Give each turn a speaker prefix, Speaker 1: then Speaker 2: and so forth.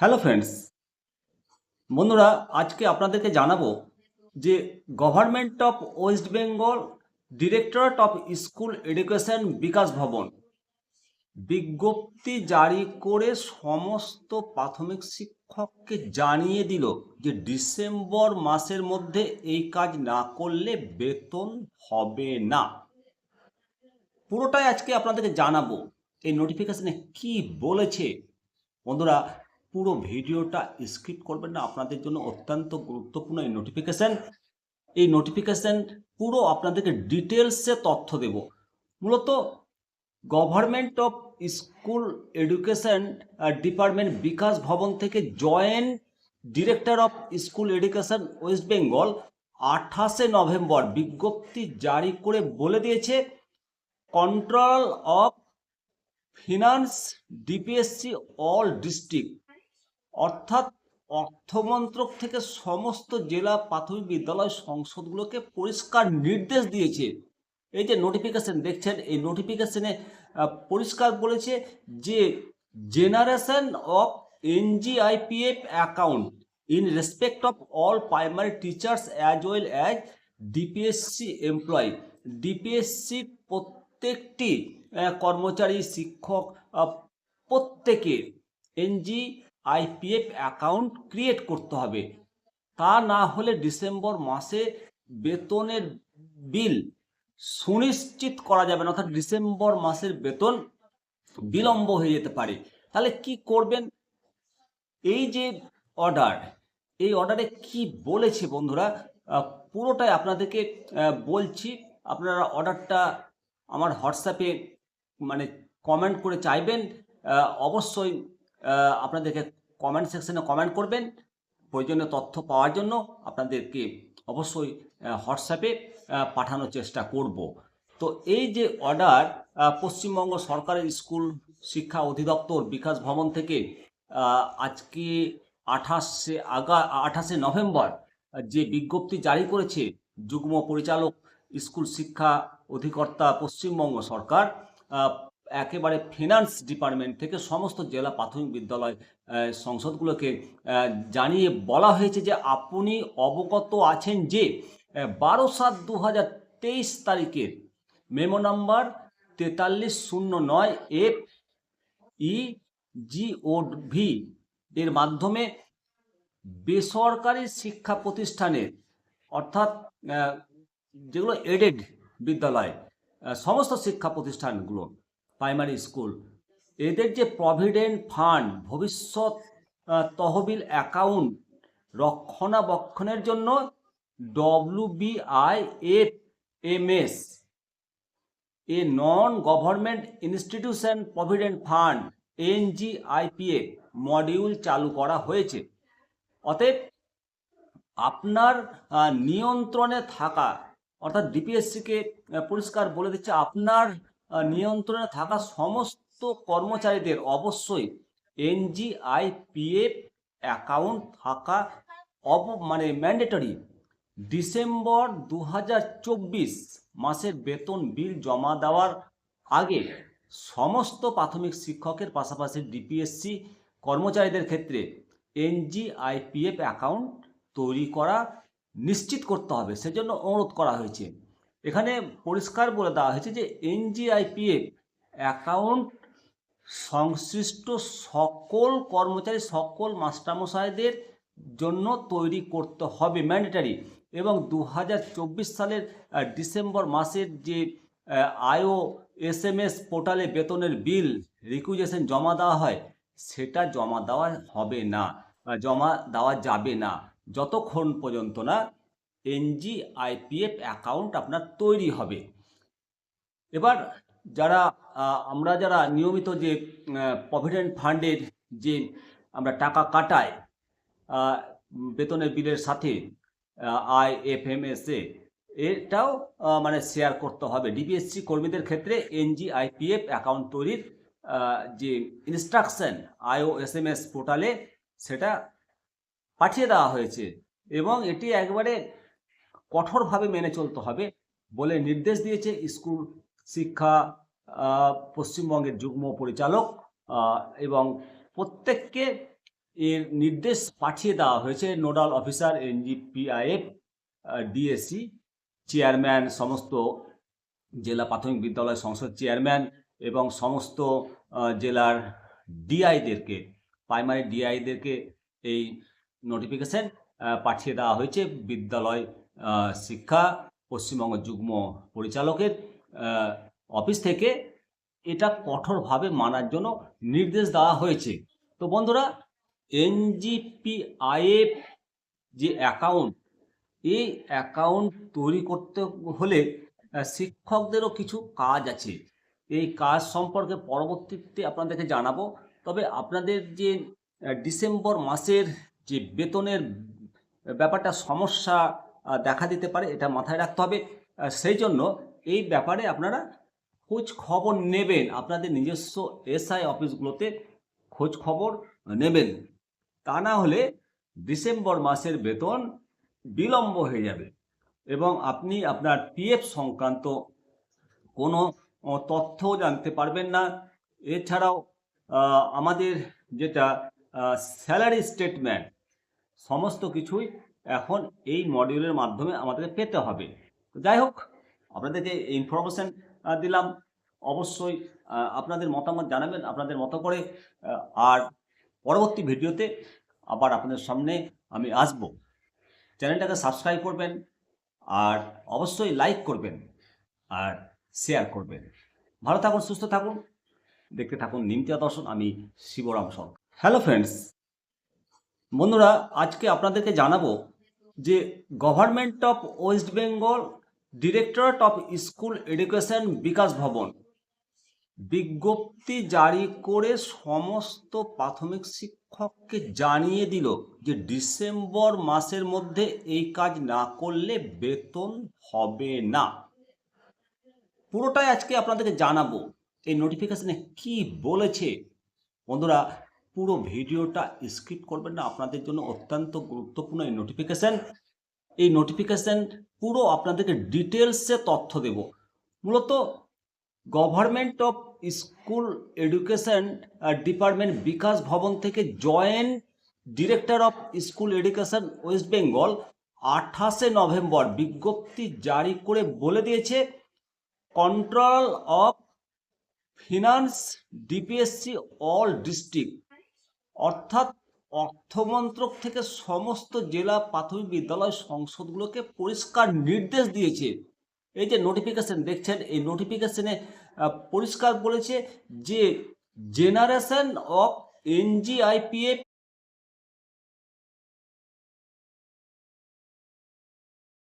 Speaker 1: Hello friends, বন্ধুরা আজকে আপনাদেরকে জানাব যে government of West Bengal, directorate of school education Bikash Bhavan বিজ্ঞপ্তি জারি করে সমস্ত প্রাথমিক শিক্ষককে জানিয়ে দিল যে ডিসেম্বর মাসের মধ্যে এই কাজ না করলে বেতন হবে না। পুরোটাই আজকে আপনাদেরকে জানাব। এই নোটিফিকেশনে কি বলেছে? বন্ধুরা পুরো ভিডিওটা স্কিপ করবেন না, আপনাদের জন্য অত্যন্ত গুরুত্বপূর্ণ এই নোটিফিকেশন এই নোটিফিকেশন পুরো আপনাদেরকে ডিটেলসে তথ্য দেব। মূলত government of school education department Bikash Bhavan থেকে joint director of school education West Bengal আঠাশে নভেম্বর বিজ্ঞপ্তি জারি করে বলে দিয়েছে control of finance DPSC all district অর্থাৎ অর্থমন্ত্রক থেকে সমস্ত জেলা প্রাথমিক বিদ্যালয় সংসদগুলোকে পরিষ্কার নির্দেশ দিয়েছে। এই যে নোটিফিকেশন দেখছেন? এই নোটিফিকেশনে পরিষ্কার বলেছে যে generation of NGIPF account in respect of all primary teachers as well as DPSC employee DPSC প্রত্যেকটি কর্মচারী, শিক্ষক প্রত্যেকে এনজি আইপিএফ অ্যাকাউন্ট ক্রিয়েট করতে হবে। তা না হলে ডিসেম্বর মাসে বেতনের বিল সুনিশ্চিত করা যাবে না, অর্থাৎ ডিসেম্বর মাসের বেতন বিলম্ব হয়ে যেতে পারে। তাহলে কি করবেন? এই যে অর্ডার, এই অর্ডারে কি বলেছে বন্ধুরা? পুরোটাই আপনাদেরকে বলছি। আপনারা অর্ডারটা আমার হোয়াটসঅ্যাপে মানে কমেন্ট করে চাইবেন। অবশ্যই আপনাদেরকে কমেন্ট সেকশনে কমেন্ট করবেন। প্রয়োজনীয় তথ্য পাওয়ার জন্য আপনাদেরকে অবশ্যই হোয়াটসঅ্যাপে পাঠানোর চেষ্টা করব। তো এই যে অর্ডার পশ্চিমবঙ্গ সরকারের স্কুল শিক্ষা অধিদপ্তর বিকাশ ভবন থেকে আজকে আঠাশে আগা, আঠাশে নভেম্বর, যে বিজ্ঞপ্তি জারি করেছে যুগ্ম পরিচালক স্কুল শিক্ষা অধিকর্তা পশ্চিমবঙ্গ সরকার একেবারে ফিনান্স ডিপার্টমেন্ট থেকে সমস্ত জেলা প্রাথমিক বিদ্যালয় সংসদগুলোকে জানিয়ে বলা হয়েছে যে আপনি অবগত আছেন যে বারো সাত দু হাজার তেইশ তারিখের মেমো নাম্বার তেতাল্লিশ শূন্য নয় এফ ই জি ও ভি এর মাধ্যমে বেসরকারি শিক্ষা প্রতিষ্ঠানের, অর্থাৎ যেগুলো এডেড বিদ্যালয় সমস্ত শিক্ষা প্রতিষ্ঠানগুলো প্রাইমারি স্কুল এদের যে প্রভিডেন্ট ফান্ড ভবিষ্যৎ তহবিল অ্যাকাউন্ট রক্ষণাবেক্ষণের জন্য W BI F M S A non government institution provident fund NGIPA module চালু করা হয়েছে। অতএব আপনার নিয়ন্ত্রণে থাকা, অর্থাৎ ডিপিএসসিকে পরিষ্কার বলে দিচ্ছে, আপনার নিয়ন্ত্রণে থাকা সমস্ত কর্মচারীদের অবশ্যই এনজিআইপিএফ অ্যাকাউন্ট থাকা অব মানে ম্যান্ডেটরি ডিসেম্বর দু হাজার চব্বিশ মাসের বেতন বিল জমা দেওয়ার আগে সমস্ত প্রাথমিক শিক্ষকের পাশাপাশি ডিপিএসসি কর্মচারীদের ক্ষেত্রে এনজিআইপিএফ অ্যাকাউন্ট তৈরি করা নিশ্চিত করতে হবে। সেজন্য অনুরোধ করা হয়েছে। এখানে পরিষ্কার বলে দেওয়া হয়েছে যে এনজিআইপিএফ অ্যাকাউন্ট সংশ্লিষ্ট সকল কর্মচারী, সকল মাস্টারমশাইদের জন্য তৈরি করতে হবে ম্যান্ডেটারি এবং দু হাজার চব্বিশ সালের ডিসেম্বর মাসের যে আইও এস এম এস পোর্টালে বেতনের বিল রিকুইজেশন জমা দেওয়া হয়, সেটা জমা দেওয়া হবে না জমা দেওয়া যাবে না, যতক্ষণ পর্যন্ত না এনজি আইপিএফ অ্যাকাউন্ট আপনার তৈরি হবে। এবার যারা আমরা যারা নিয়মিত যে প্রভিডেন্ট ফান্ডের যে আমরা টাকা কাটাই বেতনের বিলের সাথে I F M S A, এটাও মানে শেয়ার করতে হবে। ডিবিএসসি কর্মীদের ক্ষেত্রে এনজি আইপিএফ অ্যাকাউন্ট তৈরির যে instruction IO S M S পোর্টালে সেটা পাঠিয়ে দেওয়া হয়েছে। এবং এটি একবারে কঠোরভাবে মেনে চলতে হবে বলে নির্দেশ দিয়েছে স্কুল শিক্ষা পশ্চিমবঙ্গের যুগ্ম পরিচালক এবং প্রত্যেককে এর নির্দেশ পাঠিয়ে দেওয়া হয়েছে nodal officer, NGPIF DSC, chairman, সমস্ত জেলা প্রাথমিক বিদ্যালয় সংসদ চেয়ারম্যান এবং সমস্ত জেলার ডিআইদেরকে, প্রাইমারি ডিআইদেরকে এই নোটিফিকেশন পাঠিয়ে দেওয়া হয়েছে বিদ্যালয় শিক্ষা, পশ্চিমবঙ্গ যুগ্ম পরিচালকের অফিস থেকে এটা কঠোরভাবে মানার জন্য নির্দেশ দেওয়া হয়েছে। তো বন্ধুরা এনজিপিআইএফ যে অ্যাকাউন্ট এই অ্যাকাউন্ট তৈরি করতে হলে শিক্ষকদেরও কিছু কাজ আছে। এই কাজ সম্পর্কে পরবর্তীতে আপনাদেরকে জানাব। তবে আপনাদের যে ডিসেম্বর মাসের যে বেতনের ব্যাপারটা, সমস্যা দেখা দিতে পারে, এটা মাথায় রাখতে হবে। সেই জন্য এই ব্যাপারে আপনারা খোঁজ খবর নেবেন। আপনাদের নিজস্ব এসআই অফিসগুলোতে খোঁজ খবর নেবেন। তা না হলে ডিসেম্বর মাসের বেতন বিলম্ব হয়ে যাবে এবং আপনি আপনার পিএফ সংক্রান্ত কোনো তথ্য জানতে পারবেন না। এছাড়াও আমাদের যেটা স্যালারি স্টেটমেন্ট, সমস্ত কিছুই এখন এই মডিউলের মাধ্যমে আমাদেরকে পেতে হবে। যাই হোক আপনাদেরকে ইনফরমেশন দিলাম, অবশ্যই আপনাদের মতামত জানাবেন, আপনাদের মতো করে আর পরবর্তী ভিডিওতে আবার আপনাদের সামনে আমি আসব। চ্যানেলটাকে সাবস্ক্রাইব করবেন, আর অবশ্যই লাইক করবেন, আর শেয়ার করবেন। ভালো থাকুন, সুস্থ থাকুন। দেখতে থাকুন নিমতিয়া দর্শন, আমি শিবরাম সর হ্যালো ফ্রেন্ডস বন্ধুরা, আজকে আপনাদেরকে জানাব যে government of West Bengal, directorate of school education Bikash Bhavan. বিজ্ঞপ্তি জারি করে সমস্ত প্রাথমিক শিক্ষককে জানিয়ে দিল যে ডিসেম্বর মাসের মধ্যে এই কাজ না করলে বেতন হবে না। পুরোটাই আজকে আপনাদেরকে জানাব। এই নোটিফিকেশনে কি বলেছে? বন্ধুরা পুরো ভিডিওটা স্কিপ করবেন না, আপনাদের জন্য অত্যন্ত গুরুত্বপূর্ণ এই নোটিফিকেশন এই নোটিফিকেশন পুরো আপনাদেরকে ডিটেলসে তথ্য দেব। মূলত government of school education department Bikash Bhavan থেকে joint director of school education West Bengal আঠাশে নভেম্বর বিজ্ঞপ্তি জারি করে বলে দিয়েছে control of finance DPSC all district অর্থাৎ অর্থমন্ত্রক থেকে সমস্ত জেলা প্রাথমিক বিদ্যালয় সংসদগুলোকে পরিষ্কার নির্দেশ দিয়েছে। এই যে নোটিফিকেশন দেখছেন, এই নোটিফিকেশনে পরিষ্কার বলেছে যে জেনারেশন অফ এনজিআইপিএফ